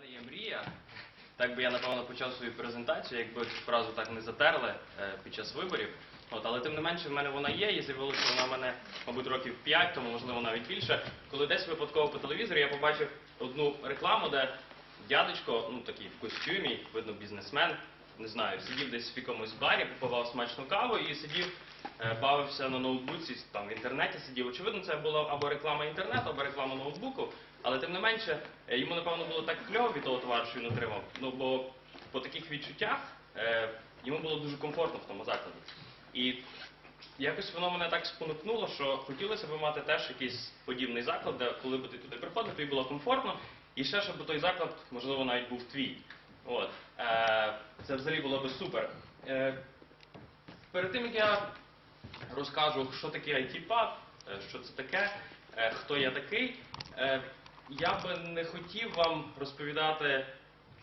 мене є мрія. Так би я напевно почав свою презентацію, якби цю фразу так не затерли е, під час виборів. От, але тим не менше, в мене вона є, і з'явилася вона в мене, мабуть, років 5, тому можливо навіть більше. Коли десь випадково по телевізорі я побачив одну рекламу, де дядечко, ну такий в костюмі, видно, бізнесмен, не знаю, сидів десь в якомусь барі, попивав смачну каву і сидів, е, бавився на ноутбуці, там в інтернеті сидів. Очевидно, це була або реклама інтернету, або реклама ноутбуку. Але тим не менше, е, йому напевно було так кльово від того товару, що він отримав. Ну бо по таких відчуттях е, йому було дуже комфортно в тому закладі. І якось воно мене так спонукнуло, що хотілося б мати теж якийсь подібний заклад, де коли б ти туди приходив, тобі було комфортно, і ще щоб той заклад, можливо, навіть був твій. От. Е, це взагалі було би супер. Перед тим як я розкажу, що таке IT-паб, що це таке, хто я такий, я би не хотів вам розповідати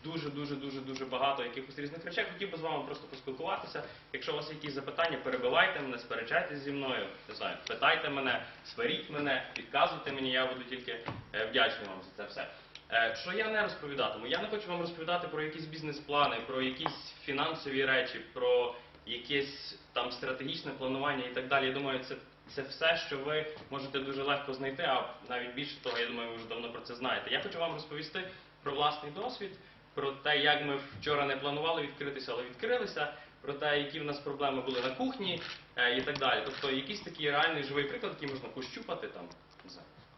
дуже, дуже, дуже, багато якихось різних речей. Хотів би з вами просто поспілкуватися. Якщо у вас якісь запитання, перебивайте мене, сперечайтесь зі мною, не знаю, питайте мене, сваріть мене, підказуйте мені, я буду тільки е, вдячний вам за це все. Е, Що я не розповідатиму? Я не хочу вам розповідати про якісь бізнес-плани, про якісь фінансові речі, про якесь там стратегічне планування і так далі. Я думаю, це, це все, що ви можете дуже легко знайти, а навіть більше того, я думаю, ви вже давно про це знаєте. Я хочу вам розповісти про власний досвід, про те, як ми вчора не планували відкритися, але відкрилися, про те, які в нас проблеми були на кухні е, і так далі. Тобто якийсь такий реальний живий приклад, який можна пощупати, там,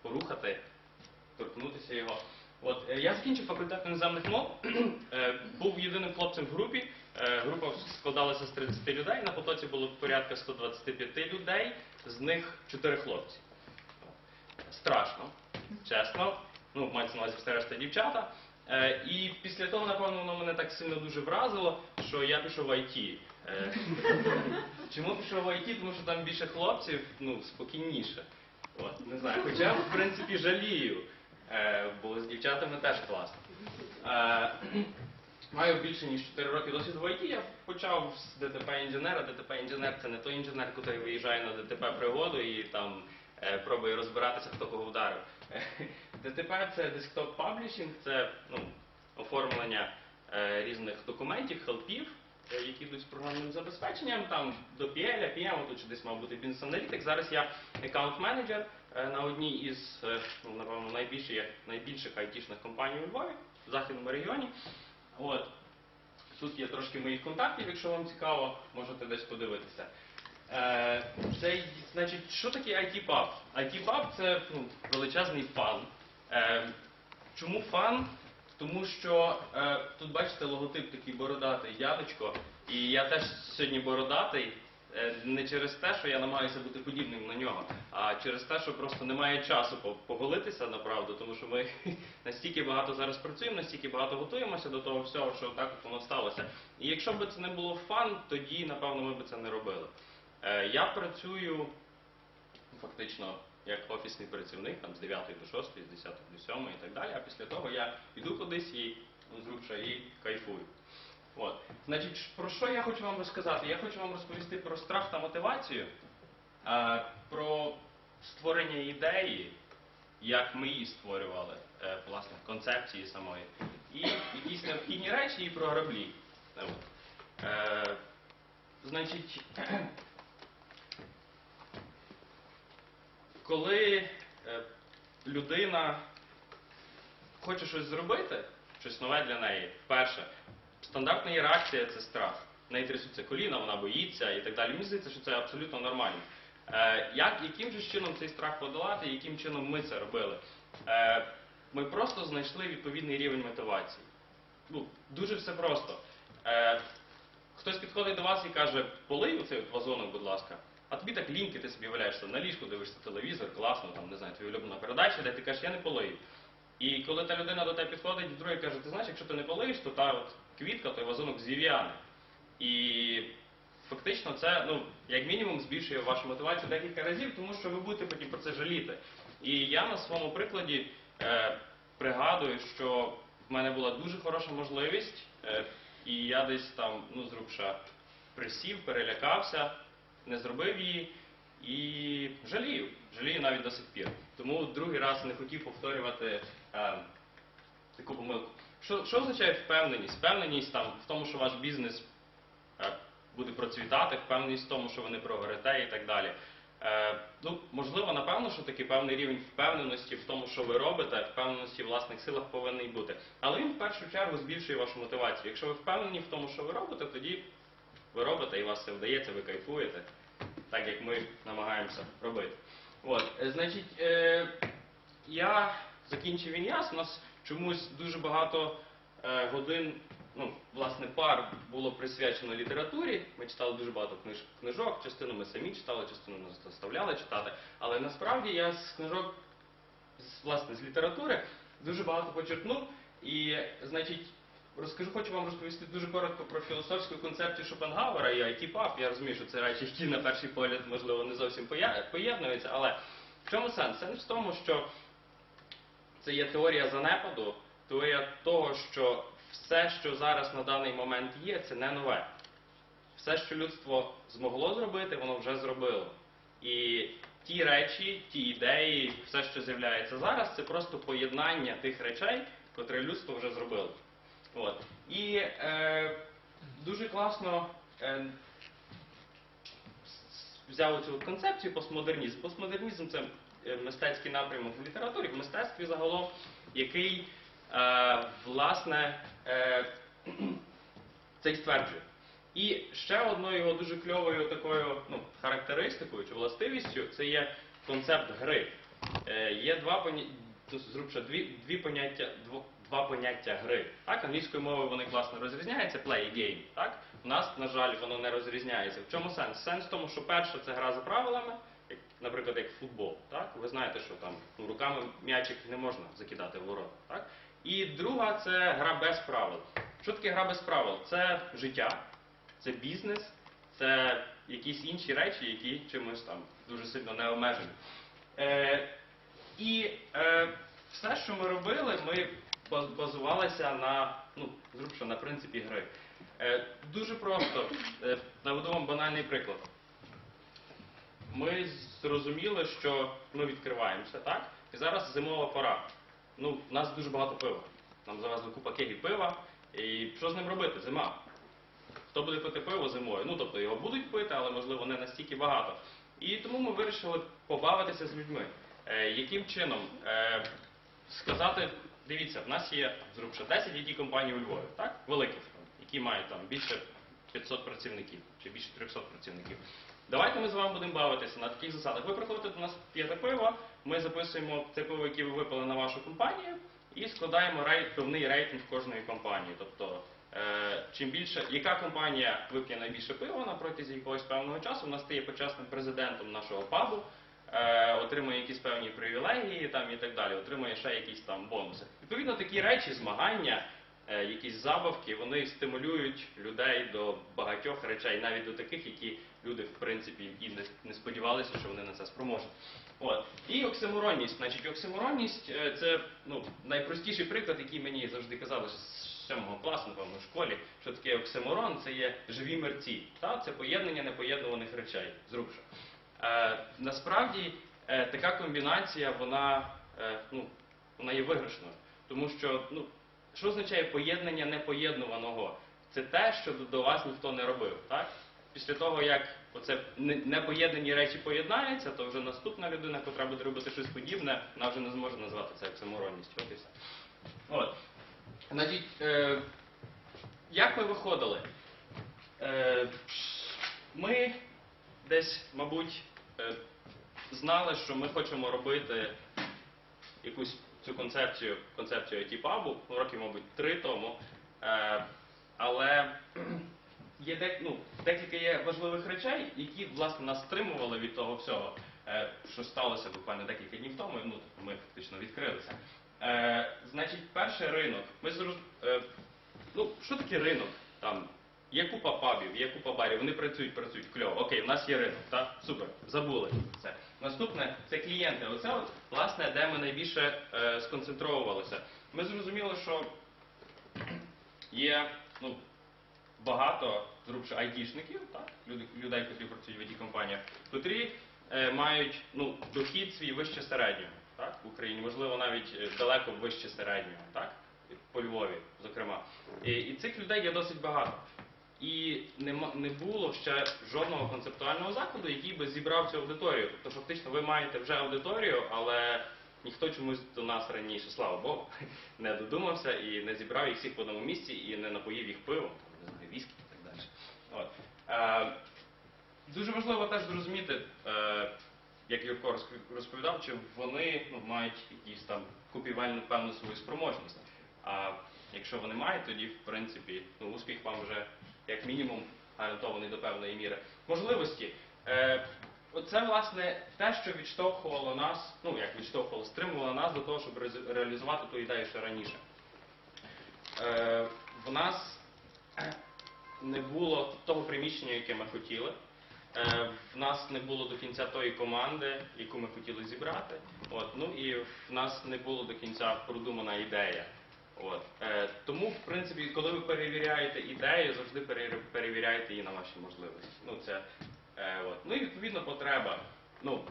порухати, торкнутися його. От е, я закінчив факультет іноземних мов, е, був єдиним хлопцем в групі. Е, Група складалася з 30 людей. На потоці було порядка 125 людей, з них 4 хлопці. Страшно, чесно. Ну, мається на увазі все решта дівчата. Е, І після того, напевно, воно мене так сильно дуже вразило, що я пішов в IT. Е, Чому пішов в IT? Тому що там більше хлопців, ну, спокійніше. От, не знаю. Хоча, в принципі, жалію, бо з дівчатами теж класно. Маю більше ніж 4 роки досвіду в ІТ. Я почав з ДТП-інженера. ДТП-інженер це не той інженер, який виїжджає на ДТП пригоду і там е, пробує розбиратися, хто кого вдарив. ДТП це десктоп паблішинг, це ну, оформлення е, різних документів, хелпів, е, які йдуть з програмним забезпеченням, там до PL, PM, тут чи десь мав бути бізнес аналітик. Зараз я аккаунт-менеджер на одній із, ну, напевно, найбільших, найбільших айтішних компаній у Львові, в західному регіоні. От. Тут є трошки моїх контактів, якщо вам цікаво, можете десь подивитися. Е, це, значить, що таке IT-паб? IT-паб це ну, величезний фан. Е, чому фан? Тому що е, тут бачите логотип такий бородатий ядечко, і я теж сьогодні бородатий. Е, Не через те, що я намагаюся бути подібним на нього, а через те, що просто немає часу по- поголитися направду, тому що ми настільки багато зараз працюємо, настільки багато готуємося до того всього, що так воно сталося. І якщо б це не було фан, тоді напевно ми б це не робили. Е, Я працюю фактично як офісний працівник там, з 9 до 6, з 10 до 7 і так далі, а після того я йду кудись і ну, зручно і кайфую. От. Значить, про що я хочу вам розказати? Я хочу вам розповісти про страх та мотивацію, е, про створення ідеї, як ми її створювали, е, власне, концепції самої, і якісь необхідні речі і про граблі. От. Е, значить, коли е, людина хоче щось зробити, щось нове для неї, перше, стандартна її реакція це страх. В неї трясуться коліна, вона боїться і так далі. Мені здається, що це абсолютно нормально. Е, як, яким же чином цей страх подолати, яким чином ми це робили? Е, ми просто знайшли відповідний рівень мотивації. Ну, дуже все просто. Е, хтось підходить до вас і каже, полий оцей вазонок, будь ласка. А тобі так ліньки, ти собі валяєшся на ліжку, дивишся телевізор, класно, там, не знаю, твоя улюблена передача, де ти кажеш, я не полию. І коли та людина до тебе підходить, другий каже, ти знаєш, якщо ти не полиєш, то та от квітка, той вазонок зів'яне. І фактично це, ну, як мінімум, збільшує вашу мотивацію декілька разів, тому що ви будете потім про це жаліти. І я на своєму прикладі е, пригадую, що в мене була дуже хороша можливість, е, і я десь там, ну, зрубша, присів, перелякався, не зробив її і жалію. Жалію навіть до сих пір. Тому другий раз не хотів повторювати таку помилку. Що, що означає впевненість? Впевненість там в тому, що ваш бізнес е, буде процвітати, впевненість в тому, що ви не прогорите і так далі. Е, ну, можливо, напевно, що такий певний рівень впевненості в тому, що ви робите, впевненості в власних силах повинен бути. Але він в першу чергу збільшує вашу мотивацію. Якщо ви впевнені в тому, що ви робите, тоді ви робите і вас все вдається, ви кайфуєте, так як ми намагаємося робити. От, е, значить, е, я закінчив ін'яс. У нас чомусь дуже багато е, годин, ну, власне, пар було присвячено літературі. Ми читали дуже багато книж, книжок, частину ми самі читали, частину нас заставляли читати. Але насправді я з книжок, власне, з літератури дуже багато почерпнув. І, значить, розкажу, хочу вам розповісти дуже коротко про філософську концепцію Шопенгауера і IT-PAP. Я розумію, що це речі, які на перший погляд, можливо, не зовсім поєднуються, але в чому сенс? Сенс в тому, що це є теорія занепаду, теорія того, що все, що зараз на даний момент є, це не нове. Все, що людство змогло зробити, воно вже зробило. І ті речі, ті ідеї, все, що з'являється зараз, це просто поєднання тих речей, котрі людство вже зробило. От. І е, дуже класно е, взяли цю концепцію постмодернізм. Постмодернізм це мистецький напрямок в літературі, в мистецтві загалом, який е, власне е, це й стверджує. І ще одною його дуже кльовою такою ну, характеристикою чи властивістю це є концепт гри. Е, є два поня... ну, зрубше, дві, дві поняття, дво- два поняття гри. Так, англійською мовою вони класно розрізняються, play і game. Так? У нас, на жаль, воно не розрізняється. В чому сенс? Сенс в тому, що перше це гра за правилами, як, наприклад, як футбол. Ви знаєте, що там ну, руками м'ячик не можна закидати в ворота. Так? І друга це гра без правил. Що таке гра без правил? Це життя, це бізнес, це якісь інші речі, які чимось там дуже сильно не обмежені. Е, і е, все, що ми робили, ми базувалися на, ну, зрубше, на принципі гри. Е, дуже просто, е, наведу вам банальний приклад. Ми зрозуміли, що ми відкриваємося, так? І зараз зимова пора. Ну, у нас дуже багато пива. Нам завезли купа кегів пива. І що з ним робити? Зима. Хто буде пити пиво зимою? Ну, тобто його будуть пити, але можливо не настільки багато. І тому ми вирішили побавитися з людьми. Е, яким чином? Е, сказати, дивіться, в нас є зрубше 10 it компаній у Львові, так? Великих, які мають там більше 500 працівників чи більше 300 працівників. Давайте ми з вами будемо бавитися на таких засадах. Ви приходите до нас п'яте пиво, ми записуємо це пиво, яке ви випили на вашу компанію, і складаємо певний рейтинг кожної компанії. Тобто, е, чим більше, яка компанія вип'є найбільше пива на протязі якогось певного часу, вона стає почесним президентом нашого пабу, е, отримує якісь певні привілегії там, і так далі, отримує ще якісь там бонуси. Відповідно, такі речі, змагання, якісь забавки, вони стимулюють людей до багатьох речей, навіть до таких, які люди, в принципі, і не, не сподівалися, що вони на це спроможуть. От. І оксиморонність. Значить, оксиморонність е, це ну, найпростіший приклад, який мені завжди казали з 7 класу, напевно, в школі, що таке оксиморон, це є живі мерці. Та? Це поєднання непоєднуваних речей, зрубше. Е, насправді е, така комбінація, вона, е, ну, вона є виграшною. Тому що, ну, що означає поєднання непоєднуваного? Це те, що до- вас ніхто не робив. Так? Після того, як оце непоєднані речі поєднаються, то вже наступна людина, яка буде робити щось подібне, вона вже не зможе назвати це оксиморонністю. От. Значить, е, як ми виходили? Е, ми десь, мабуть, е, знали, що ми хочемо робити якусь цю концепцію, концепцію IT-пабу, років, мабуть, три тому. Е, але є дек, ну, декілька є важливих речей, які, власне, нас стримували від того всього, е, що сталося буквально декілька днів тому, ну, ми фактично відкрилися. Е, значить, перший ринок. Ми зроз... е, ну, що таке ринок? Там є купа пабів, є купа барів, вони працюють, працюють, кльово. Окей, у нас є ринок, так? Супер, забули це. Наступне це клієнти. Оце от, власне, де ми найбільше е, сконцентровувалися. Ми зрозуміли, що є ну, багато зрубше айтішників, людей, які працюють в it компаніях, котрі е, мають ну, дохід свій вище середнього так? в Україні, можливо, навіть е, далеко вище середнього. Так? По Львові, зокрема. І, і цих людей є досить багато. І нема, не було ще жодного концептуального закладу, який би зібрав цю аудиторію. Тобто, фактично, ви маєте вже аудиторію, але ніхто чомусь до нас раніше, слава Богу, не додумався і не зібрав їх всіх в одному місці і не напоїв їх пивом, не знаю, віскі і так далі. От. Е, дуже важливо теж зрозуміти, е, як Юрко розповідав, чи вони ну, мають якісь там купівельну певну свою спроможність. А якщо вони мають, тоді в принципі ну, успіх вам вже як мінімум гарантований до певної міри. Можливості. Е, Оце власне те, що відштовхувало нас, ну як відштовхувало, стримувало нас до того, щоб реалізувати ту ідею ще раніше. Е, в нас не було того приміщення, яке ми хотіли. Е, В нас не було до кінця тої команди, яку ми хотіли зібрати. От, ну і в нас не було до кінця продумана ідея. От. Е, тому, в принципі, коли ви перевіряєте ідею, завжди пере- перевіряйте її на ваші можливості. Ну, це, е, от. ну і відповідно потреба. Ну,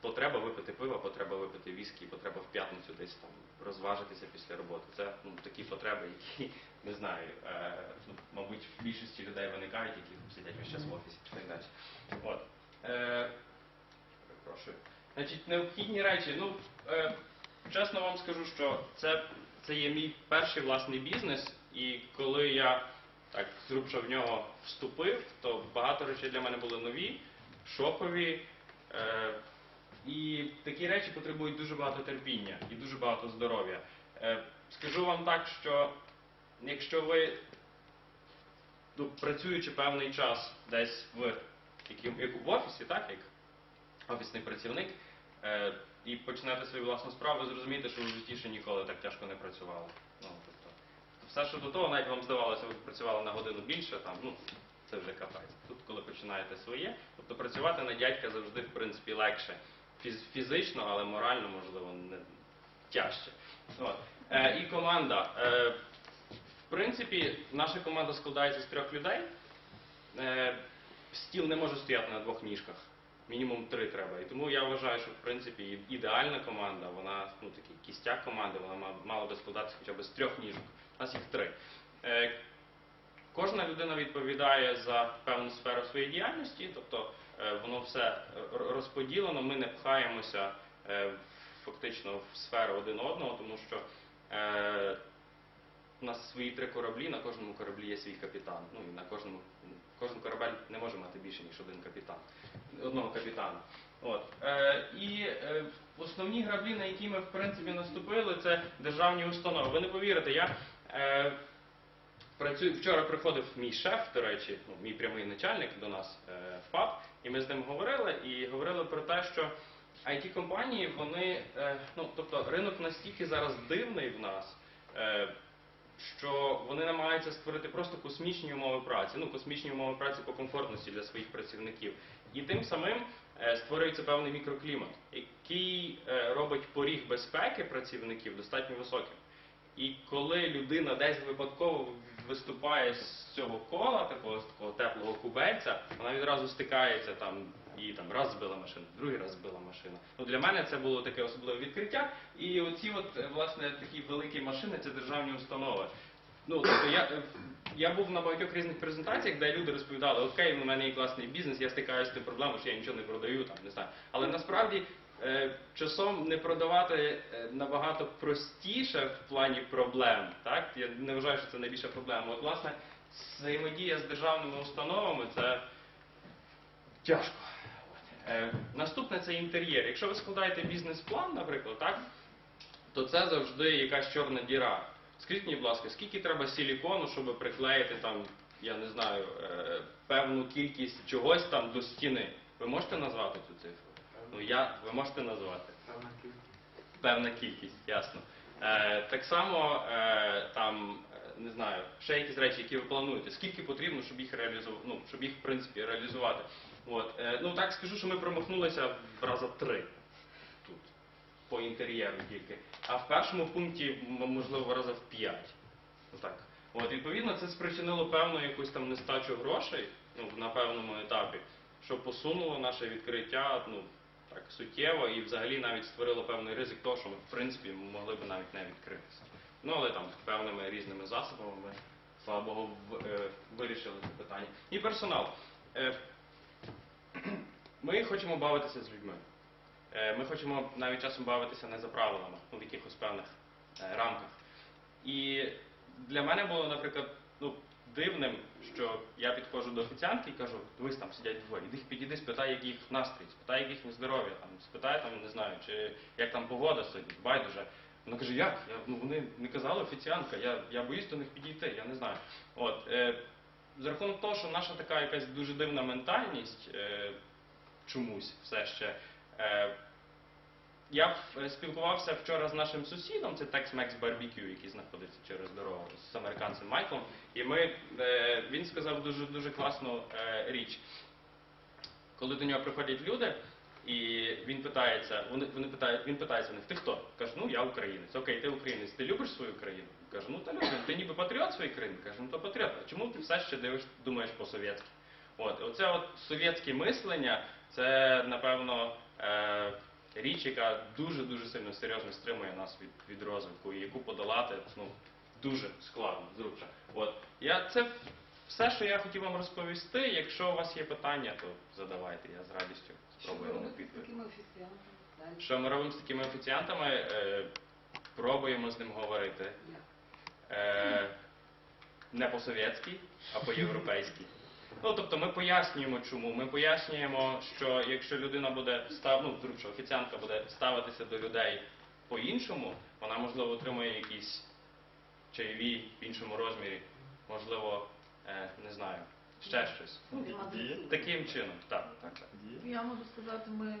потреба випити пива, потреба випити віскі, потреба в п'ятницю десь там розважитися після роботи. Це ну, такі потреби, які не знаю, е, ну, мабуть, в більшості людей виникають, які сидять весь час в офісі і так далі. От. Е, перепрошую. Значить, необхідні речі. Ну, е, чесно вам скажу, що це, це є мій перший власний бізнес, і коли я так зрубша в нього вступив, то багато речей для мене були нові, шокові. Е, і такі речі потребують дуже багато терпіння і дуже багато здоров'я. Е, скажу вам так, що якщо ви ну, працюючи певний час десь в, як в офісі, так, як офісний працівник, е, і почнете свою власну справу, ви зрозумієте, що ви в житті ще ніколи так тяжко не працювали. Ну, тобто, все, що до того, навіть вам здавалося, ви працювали на годину більше, там, ну, це вже капець. Тут, коли починаєте своє, тобто працювати на дядька завжди, в принципі, легше. Фіз- фізично, але морально, можливо, не тяжче. От. Е, і команда. Е, в принципі, наша команда складається з трьох людей. Е, стіл не може стояти на двох ніжках. Мінімум три треба. І тому я вважаю, що в принципі ідеальна команда, вона ну такий кістяк команди, вона ма- мала би складатися хоча б з трьох ніжок. У нас їх три. Е, Кожна людина відповідає за певну сферу своєї діяльності, тобто е, воно все розподілено, ми не пхаємося е, фактично в сферу один одного, тому що е, у нас свої три кораблі, на кожному кораблі є свій капітан. Ну і на кожному кожен корабель не може мати більше, ніж один капітан, одного капітана. От. Е, і е, основні граблі, на які ми в принципі наступили, це державні установи. Ви не повірите, я е, працюю. Вчора приходив мій шеф, до речі, ну, мій прямий начальник до нас е, в ПАП, і ми з ним говорили і говорили про те, що it компанії вони, е, ну тобто ринок настільки зараз дивний в нас. Е, що вони намагаються створити просто космічні умови праці, ну космічні умови праці по комфортності для своїх працівників. І тим самим е, створюється певний мікроклімат, який е, робить поріг безпеки працівників достатньо високим. І коли людина десь випадково виступає з цього кола, такого, такого теплого кубельця, вона відразу стикається там. І там раз збила машину, другий раз збила машину. Ну для мене це було таке особливе відкриття. І оці от е, власне такі великі машини це державні установи. Ну тобто я, е, я був на багатьох різних презентаціях, де люди розповідали, окей, у мене є класний бізнес, я стикаюся з тим проблемою, що я нічого не продаю, там не знаю. Але насправді е, часом не продавати е, набагато простіше в плані проблем. Так я не вважаю, що це найбільша проблема. От власне взаємодія з державними установами це тяжко. Е, наступне це інтер'єр. Якщо ви складаєте бізнес-план, наприклад, так, то це завжди якась чорна діра. Скажіть мені, будь ласка, скільки треба силікону, щоб приклеїти там, я не знаю, е, певну кількість чогось там до стіни? Ви можете назвати цю цифру? Ну я, ви можете назвати. Певна кількість, Певна ясно. Е, так само е, там, не знаю, ще якісь речі, які ви плануєте, скільки потрібно, щоб їх реалізувати, ну, щоб їх в принципі реалізувати. От, е, ну так скажу, що ми промахнулися в раза три тут, по інтер'єру тільки. А в першому пункті, можливо, в раза в п'ять. Отак. От, відповідно, це спричинило певну якусь там нестачу грошей ну, на певному етапі, що посунуло наше відкриття ну, так, суттєво і взагалі навіть створило певний ризик того, що ми, в принципі, могли б навіть не відкритися. Ну але там певними різними засобами ми, слава Богу, в- е, вирішили це питання. І персонал. Е, Ми хочемо бавитися з людьми. Е, Ми хочемо навіть часом бавитися не за правилами, ну, в якихось певних е, рамках. І для мене було, наприклад, ну, дивним, що я підходжу до офіціантки і кажу, дивись, там сидять двоє, іди підійди, спитай, як їх настрій, спитай, як їхнє здоров'я, там, спитай, там, не знаю, чи як там погода сьогодні, байдуже. Вона каже, як? Я, ну, вони не казали офіціантка, я, я боюсь до них підійти, я не знаю. От, е, за рахунок того, що наша така якась дуже дивна ментальність е, чомусь все ще. Е, я е, спілкувався вчора з нашим сусідом, це Tex-Mex Barbecue, який знаходиться через дорогу з американцем Майклом. І ми, е, він сказав дуже, дуже класну річ. Коли до нього приходять люди, і він питається, вони, вони питають, він питається в них, ти хто? Каже, ну я українець. Окей, ти українець, ти любиш свою країну? Каже, ну та люблю. Ти ніби патріот своєї країни? Каже, ну то патріот. А чому ти все ще дивиш, думаєш по-совєтськи? От, оце от совєтське мислення, це напевно е, річ, яка дуже-дуже сильно серйозно стримує нас від, від розвитку, і яку подолати ну, дуже складно, зручно. От. Я, це все, що я хотів вам розповісти. Якщо у вас є питання, то задавайте, я з радістю спробую робите відповідь. Що ми робимо з такими офіціантами? Е, пробуємо з ним говорити. Е, не по-совєтськи, а по-європейськи. Ну, тобто ми пояснюємо, чому. Ми пояснюємо, що якщо людина буде став, ну, вдруг, що офіціантка буде ставитися до людей по-іншому, вона, можливо, отримує якісь чайові в іншому розмірі, можливо, е, не знаю, ще щось. Ну, Таким чином, так, так, так. Я можу сказати, ми,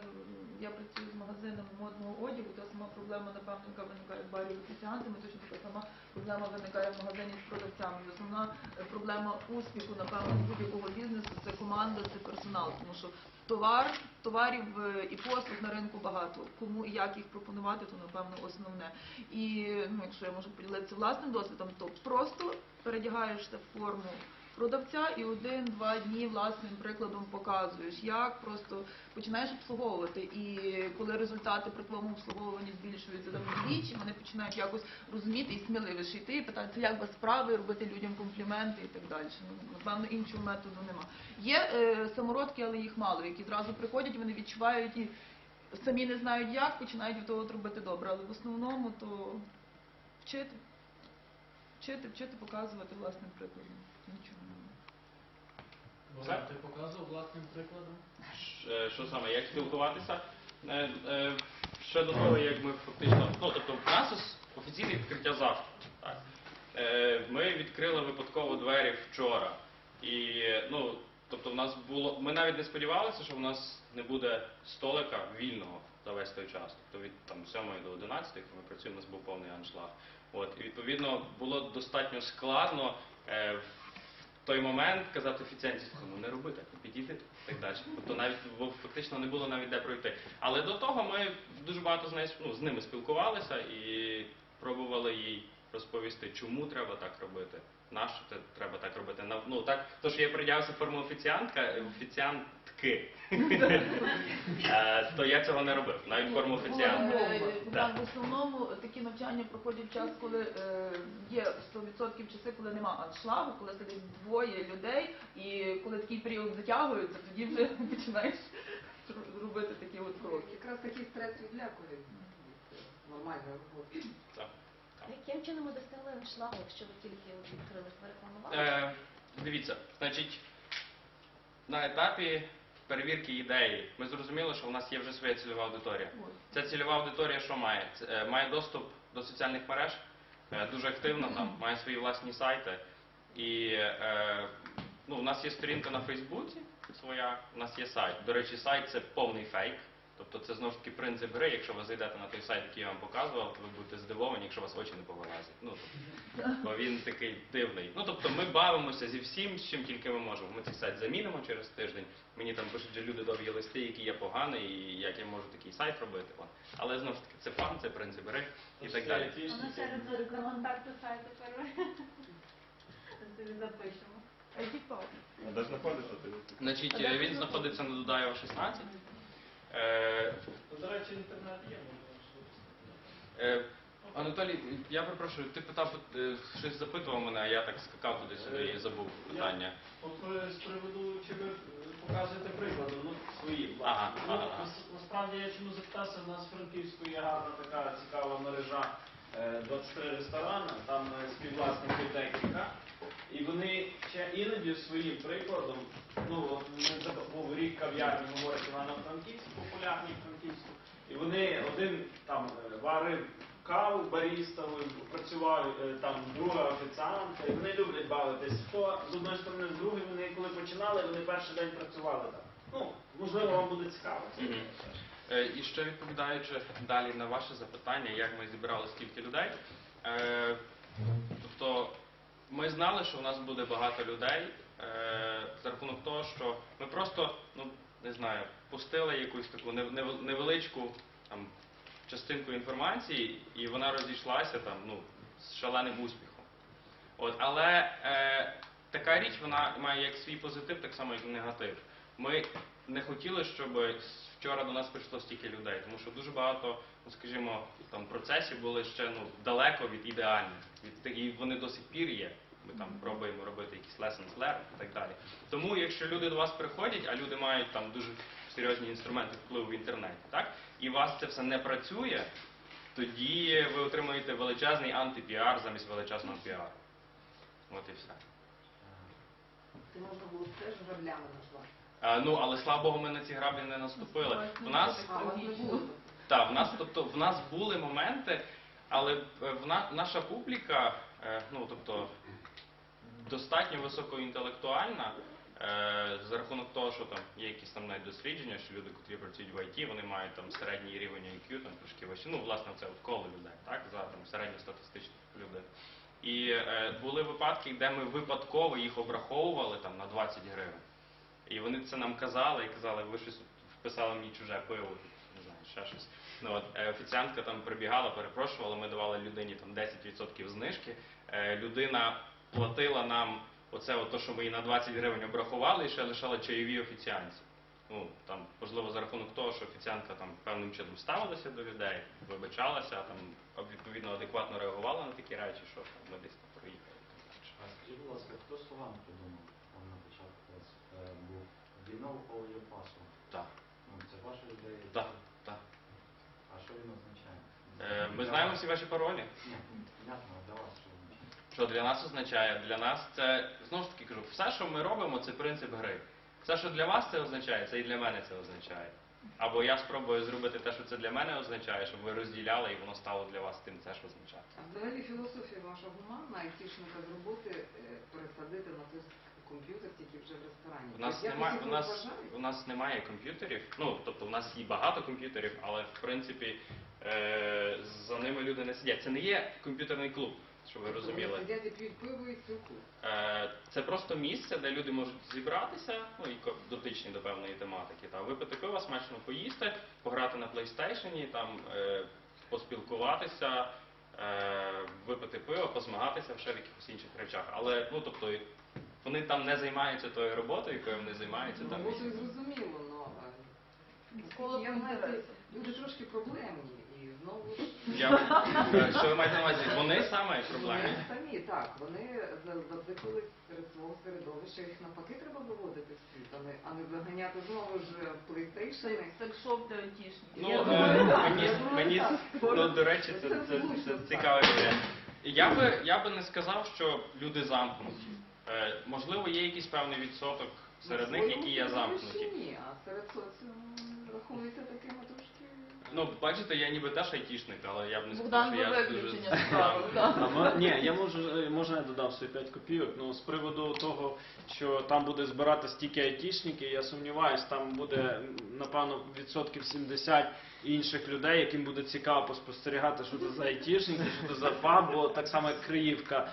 я працюю з магазином модного одягу, та сама проблема, напевно, яка виникає в барі з офіціантами, точно така сама проблема виникає в магазині з продавцями. Основна проблема успіху, напевно, будь-якого бізнесу це команда, це персонал, тому що товар, товарів е, і послуг на ринку багато. Кому і як їх пропонувати, то напевно основне. І ну, якщо я можу поділитися власним досвідом, то просто передягаєшся в форму продавця і один-два дні власним прикладом показуєш, як просто починаєш обслуговувати. І коли результати при твоєму обслуговуванні збільшуються там вдвічі, вони починають якось розуміти і сміливіше йти, і питати, як вас справи, робити людям компліменти і так далі. Ну, напевно, іншого методу нема. Є е, самородки, але їх мало, які зразу приходять, вони відчувають і самі не знають як, починають від того робити добре. Але в основному то вчити. Вчити, вчити, показувати власним прикладом. Нічого. Ти показував власним прикладом? Ш- е, що саме, як спілкуватися. Е, е, Ще до того, як ми фактично. Ну, тобто, в нас ос- офіційне відкриття завтра. Так. Е, Ми відкрили випадково двері вчора. І ну, тобто, в нас було. Ми навіть не сподівалися, що в нас не буде столика вільного за весь той час. Тобто від там 7 до 11, коли ми працюємо, у нас був повний аншлаг. От, і відповідно було достатньо складно е, в той момент казати офіціантів, кому не робити, так, не підійди і так далі. Тобто навіть фактично не було навіть де пройти. Але до того ми дуже багато з нею ну, з ними спілкувалися і пробували їй розповісти, чому треба так робити. Нащо це треба так робити? На- Ну так, то що я придявся форму офіціантка, офіціантки, Е, то я цього не робив, навіть форму офіціантки. Е, Да. Так, в основному такі навчання проходять час, коли е, є 100% часи, коли нема аншлагу, коли сидить двоє людей, і коли такий період затягується, тоді вже починаєш робити такі от кроки. Якраз такий стрес відлякує від нормальної роботи. Яким чином ви досягли аншлагу, якщо ви тільки відкрили порекламували? Е, дивіться, значить, на етапі перевірки ідеї ми зрозуміли, що у нас є вже своя цільова аудиторія. Ця цільова аудиторія що має? Це, е, має доступ до соціальних мереж, е, дуже активно там, має свої власні сайти. І е, ну, у нас є сторінка на Фейсбуці своя, у нас є сайт. До речі, сайт це повний фейк. Тобто це знову ж таки принцип гри. Якщо ви зайдете на той сайт, який я вам показував, то ви будете здивовані, якщо у вас очі не повилазять. Ну, тобто, бо він такий дивний. Ну тобто ми бавимося зі всім, з чим тільки ми можемо. Ми цей сайт замінимо через тиждень. Мені там пишуть вже люди довгі листи, які я поганий, і як я можу такий сайт робити. От. Але знову ж таки, це фан, це принцип гри і так далі. Воно через контакти сайту перше. Запишемо. А де знаходиться ти? Значить, він знаходиться на Дудаєва 16. Е, До речі, інтернет є, можна е, Анатолій, я перепрошую, ти питав, е, щось запитував мене, а я так скакав туди сюди і забув питання. От з приводу, чи ви показуєте приклади, ну, свої, Ага, власне. Ну, ага. Насправді я чому запитався, в нас в Франківську є гарна така цікава мережа, е, 23 ресторани, там співвласників декілька. І вони ще іноді своїм прикладом, ну був рік кав'ярні говорить Івано-Франківськ, популярні в Франківську, і вони один там е, варив каву барістовою, працював е, там друга офіціантка, і вони люблять бавитись. Хто з одної сторони, з другої, вони коли починали, вони перший день працювали там. Ну, можливо, вам буде цікаво. Е, І ще відповідаючи далі на ваше запитання, як ми зібрали стільки людей. Тобто ми знали, що в нас буде багато людей е, за рахунок того, що ми просто, ну не знаю, пустили якусь таку нев- нев- невеличку там, частинку інформації, і вона розійшлася там, ну, з шаленим успіхом. От, але е, така річ вона має як свій позитив, так само як і негатив. Ми не хотіли, щоб вчора до нас прийшло стільки людей, тому що дуже багато, ну скажімо, там процесів були ще ну далеко від ідеальних, від і вони до сих пір є. Ми там пробуємо робити якісь lessons learned і так далі. Тому, якщо люди до вас приходять, а люди мають там дуже серйозні інструменти впливу в інтернеті, так і у вас це все не працює, тоді ви отримуєте величезний антипіар замість величезного піару. От і все. Ти можна було теж граблями назвати. Ну, але слава Богу, ми на ці граблі не наступили. У нас. Так, в нас, тобто, в нас були моменти, але е, в на, наша публіка, е, ну тобто, достатньо високоінтелектуальна, е, за рахунок того, що там є якісь там навіть дослідження, що люди, котрі працюють в ІТ, вони мають там середній рівень IQ, там трошки вище. Ну, власне, це от коло людей, так, за там середньостатистичних людей. І е, були випадки, де ми випадково їх обраховували там на 20 гривень. І вони це нам казали і казали, ви щось вписали мені чуже пиво, не знаю, ще щось. Ну от е, офіціантка там прибігала, перепрошувала, ми давали людині там 10% знижки. Е, людина платила нам оце, от то, що ми їй на 20 гривень обрахували, і ще лишала чайові офіціанці. Ну там, можливо, за рахунок того, що офіціантка там певним чином ставилася до людей, вибачалася, там відповідно адекватно реагувала на такі речі, що там, ми десь там проїхали. А скажіть, будь ласка, хто словам придумав там на початку е, був «We know all your password»? Так, Ну, це ваші людей? так, так. А що він означає? Е, Ми знаємо всі ваші паролі. Ні, понятно, для вас що? Що для нас означає? Для нас це знову ж таки кажу, все, що ми робимо, це принцип гри. Все, що для вас це означає, це і для мене це означає. Або я спробую зробити те, що це для мене означає, щоб ви розділяли і воно стало для вас тим теж означає. А взагалі філософія ваша гуманна, айтішника з роботи е, пересадити на той комп'ютер тільки вже в ресторані. У нас немає у нас у нас немає комп'ютерів. Ну тобто, у нас є багато комп'ютерів, але в принципі е, за ними люди не сидять. Це не є комп'ютерний клуб, щоб ви розуміли. Пиво і. Е, Це просто місце, де люди можуть зібратися, ну і дотичні до певної тематики. Та випити пиво, смачно поїсти, пограти на PlayStation, там е, поспілкуватися, е, випити пиво, позмагатися ще в якихось інших речах. Але ну тобто вони там не займаються тою роботою, якою вони займаються там. Ну, от і зрозуміло, е, інтересів. люди трошки проблемні ж е, що ви маєте на увазі? Вони саме проблемні. Вони самі так, вони за- серед свого середовища, їх навпаки треба виводити в світ, а не, а не заганяти знову ж в PlayStation. Секшоп для айтішників. Ну, Я е, думаю, так. мені, Я думаю, мені так. ну, до речі, це, це, це цікава ідея. Я би, я би не сказав, що люди замкнуті. Е, можливо, є якийсь певний відсоток серед них, які є замкнуті. Ні, а серед соціуму рахується такими трошки. Ну, бачите, я ніби теж айтішник, але я б не сказав, Богдан що би я дуже виключення справив, так. А мо- ні, я можу, можна я додав свої 5 копійок. Ну, з приводу того, що там буде збирати стільки айтішників, я сумніваюсь, там буде, м, напевно, відсотків 70 інших людей, яким буде цікаво поспостерігати, що це за айтішники, що це за паб, бо так само як Криївка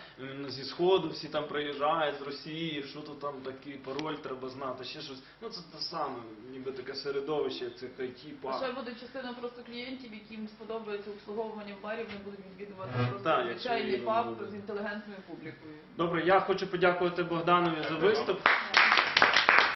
зі Сходу, всі там приїжджають з Росії, що то там такий пароль треба знати, ще щось. Ну це те саме, ніби таке середовище цих IT А ще буде частина просто клієнтів, яким сподобається обслуговування в барі, вони будуть відвідувати просто звичайний паб буде. з інтелігентною публікою. Добре, я хочу подякувати Богданові за виступ.